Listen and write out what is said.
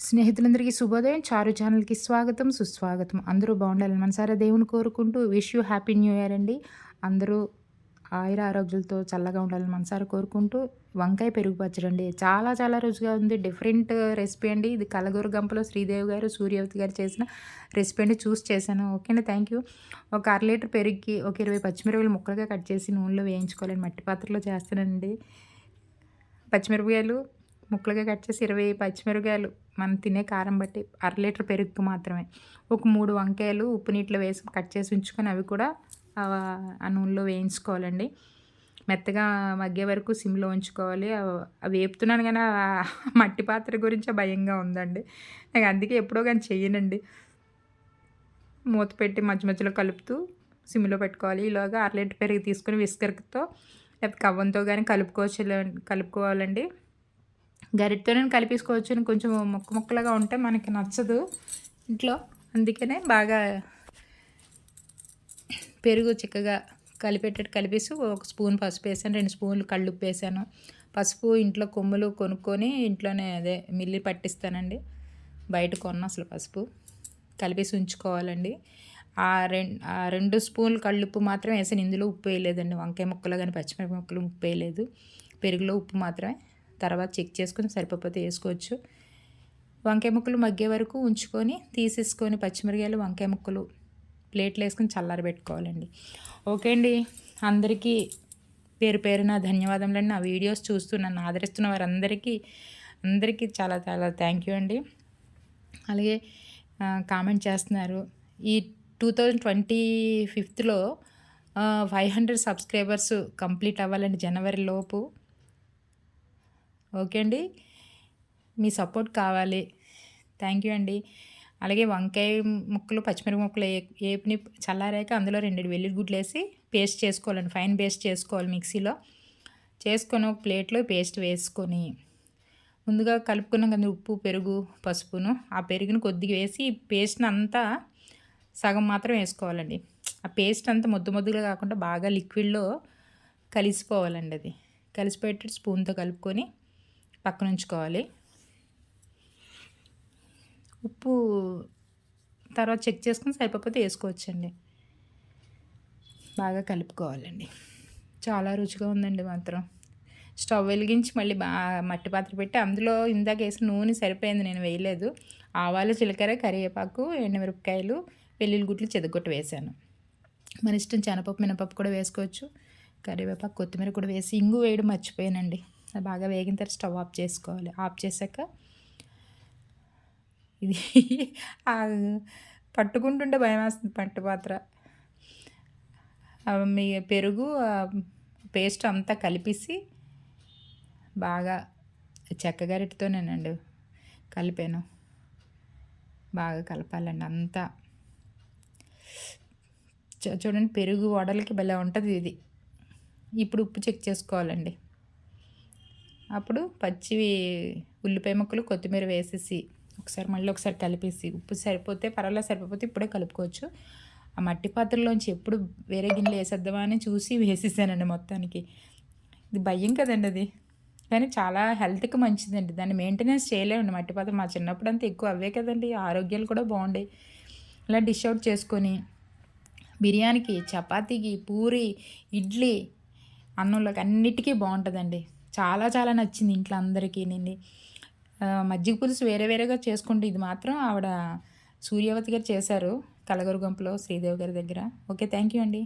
స్నేహితులందరికీ శుభోదయం. చారు ఛానల్కి స్వాగతం సుస్వాగతం. అందరూ బాగుండాలని మనసారా దేవుని కోరుకుంటూ wish you happy new year అండి. అందరూ ఆయుర ఆరోగ్యాలతో చల్లగా ఉండాలని మనసారా కోరుకుంటూ వంకాయ పెరుగు పచ్చడండి చాలా చాలా రుచిగా ఉంది. డిఫరెంట్ రెసిపీ అండి. ఇది కలగూరు గంపలో శ్రీదేవి గారు సూర్యవతి గారు చేసిన రెసిపీ అండి. చూస్ చేశాను. ఓకేనా? Thank you. ఒక అర లీటర్ పెరుగుకి ఒక ఇరవై పచ్చిమిరపకాయలు ముక్కలుగా కట్ చేసి నూనెలో వేయించుకోవాలని మట్టి పాత్రలో చేస్తానండి పచ్చిమిరపకాయలు ముక్కలుగా కట్ చేసి ఇరవై పచ్చిమిరపకాయలు మనం తినే కారం బట్టి అర లీటర్ పెరుగుకు మాత్రమే. ఒక మూడు వంకాయలు ఉప్పు నీటిలో వేసి కట్ చేసి ఉంచుకొని అవి కూడా ఆ నూనెలో వేయించుకోవాలండి. మెత్తగా మగ్గే వరకు సిమ్లో ఉంచుకోవాలి. అవి వేపుతున్నాను కానీ మట్టి పాత్ర గురించి భయంగా ఉందండి. నాకు అందుకే ఎప్పుడో కానీ చేయనండి మూత పెట్టి మధ్య మధ్యలో కలుపుతూ సిమ్లో పెట్టుకోవాలి. ఇలాగా అర లీటర్ పెరుగు తీసుకొని విస్కర్తో లేకపోతే కవ్వంతో కానీ కలుపుకోవచ్చు కలుపుకోవాలండి. గరిటతోనే కలిపేసుకోవచ్చు కొంచెం ముక్క ముక్కలుగా ఉంటే మనకి నచ్చదు ఇంట్లో. అందుకనే బాగా పెరుగు చిక్కగా కలిపేటట్టు కలిపేసి ఒక స్పూన్ పసుపు వేసాను రెండు స్పూన్లు కళ్ళుప్పు వేసాను. పసుపు ఇంట్లో కొమ్ములు కొనుక్కొని ఇంట్లోనే అదే మిల్లి పట్టిస్తానండి. బయట కొన్న అసలు పసుపు కలిపేసి ఉంచుకోవాలండి. ఆ రెండు ఆ రెండు స్పూన్లు కళ్ళుప్పు మాత్రం వేసాను. ఇందులో ఉప్పు వేయలేదండి. వంకాయ ముక్కలు కానీ పచ్చిమిరప ముక్కలు ఉప్పు వేయలేదు. పెరుగులో ఉప్పు మాత్రమే తర్వాత చెక్ చేసుకొని సరిపోతే వేసుకోవచ్చు. వంకాయ ముక్కలు మగ్గే వరకు ఉంచుకొని తీసేసుకొని పచ్చిమిరకాయలు వంకాయ ముక్కలు ప్లేట్లు వేసుకొని చల్లారబెట్టుకోవాలండి ఓకే అండి. అందరికీ పేరు పేరున ధన్యవాదములండి. నా వీడియోస్ చూస్తూ నన్ను ఆదరిస్తున్న వారందరికీ అందరికీ చాలా చాలా థ్యాంక్ యూ అండి. అలాగే కామెంట్ చేస్తున్నారు. ఈ టూ థౌజండ్ ట్వంటీ ఫిఫ్త్లో ఫైవ్ హండ్రెడ్ సబ్స్క్రైబర్స్ కంప్లీట్ అవ్వాలండి జనవరి లోపు. ఓకే అండి. మీ సపోర్ట్ కావాలి. థ్యాంక్ యూ అండి. అలాగే వంకాయ ముక్కలు పచ్చిమిరప ముక్కలు ఏపిని చల్లారాక అందులో రెండు వెల్లుల్లిగుడ్లు వేసి పేస్ట్ చేసుకోవాలండి. ఫైన్ పేస్ట్ చేసుకోవాలి మిక్సీలో. చేసుకొని ఒక ప్లేట్లో పేస్ట్ వేసుకొని ముందుగా కలుపుకున్నాం కదా ఉప్పు పెరుగు పసుపును. ఆ పెరుగును కొద్దిగా వేసి పేస్ట్ని అంతా సగం మాత్రం వేసుకోవాలండి. ఆ పేస్ట్ అంతా ముద్దు ముద్దుగా కాకుండా బాగా లిక్విడ్లో కలిసిపోవాలండి అది. కలిసిపోయేటట్టు స్పూన్తో కలుపుకొని పక్కన ఉంచుకోవాలి ఉప్పు తర్వాత చెక్ చేసుకుని సరిపోతే వేసుకోవచ్చండి. బాగా కలుపుకోవాలండి. చాలా రుచిగా ఉందండి మాత్రం. స్టవ్ వెలిగించి మళ్ళీ బాగా మట్టి పాత్ర పెట్టి అందులో ఇందాక వేసిన నూనె సరిపోయింది నేను వేయలేదు. ఆవాలు జీలకర్ర కరివేపాకు ఎండుమిరపకాయలు వెల్లుల్లి గుట్లు చెదగొట్టు వేసాను. మన ఇష్టం శనపప్పు మినపప్పు కూడా వేసుకోవచ్చు. కరివేపాకు కొత్తిమీర కూడా వేసి ఇంగు వేయడం మర్చిపోయానండి. బాగా వేగిన తర్వాత స్టవ్ ఆఫ్ చేసుకోవాలి. ఆఫ్ చేశాక ఇది పట్టుకుంటుంటే భయం వేస్తుంది పట్టు పాత్ర. మీ పెరుగు పేస్ట్ అంతా కలిపేసి బాగా చెక్క చెక్కగరిటితోనేనండి కలిపాను. బాగా కలపాలండి అంతా. చూడండి పెరుగు వడలకి భలే ఉంటుంది ఇది. ఇప్పుడు ఉప్పు చెక్ చేసుకోవాలండి. అప్పుడు పచ్చివి ఉల్లిపాయ ముక్కలు కొత్తిమీర వేసేసి ఒకసారి మళ్ళీ ఒకసారి కలిపేసి ఉప్పు సరిపోతే పర్వాలేదు సరిపోతే ఇప్పుడే కలుపుకోవచ్చు. ఆ మట్టి పాత్రలోంచి ఎప్పుడు వేరే గిన్నెలు వేసేద్దామా అని చూసి వేసేసానండి మొత్తానికి. ఇది భయం కదండి అది. కానీ చాలా హెల్త్కి మంచిదండి. దాన్ని మెయింటెనెన్స్ చేయలేమండి మట్టి పాత్ర. మా చిన్నప్పుడు అంతా ఎక్కువ అవే కదండి. ఆరోగ్యాలు కూడా బాగుండేవి. ఇలా డిష్ అవుట్ చేసుకొని బిర్యానీకి చపాతీకి పూరి ఇడ్లీ అన్నంలోకి అన్నిటికీ బాగుంటుందండి. చాలా చాలా నచ్చింది ఇంట్లో అందరికీ నేను మజ్జిగ పులుసు వేరే వేరేగా చేసుకుంటే ఇది మాత్రం ఆవిడ సూర్యవతి గారు చేశారు కలగరు గంపలో శ్రీదేవి గారి దగ్గర. ఓకే థ్యాంక్ యూ అండి.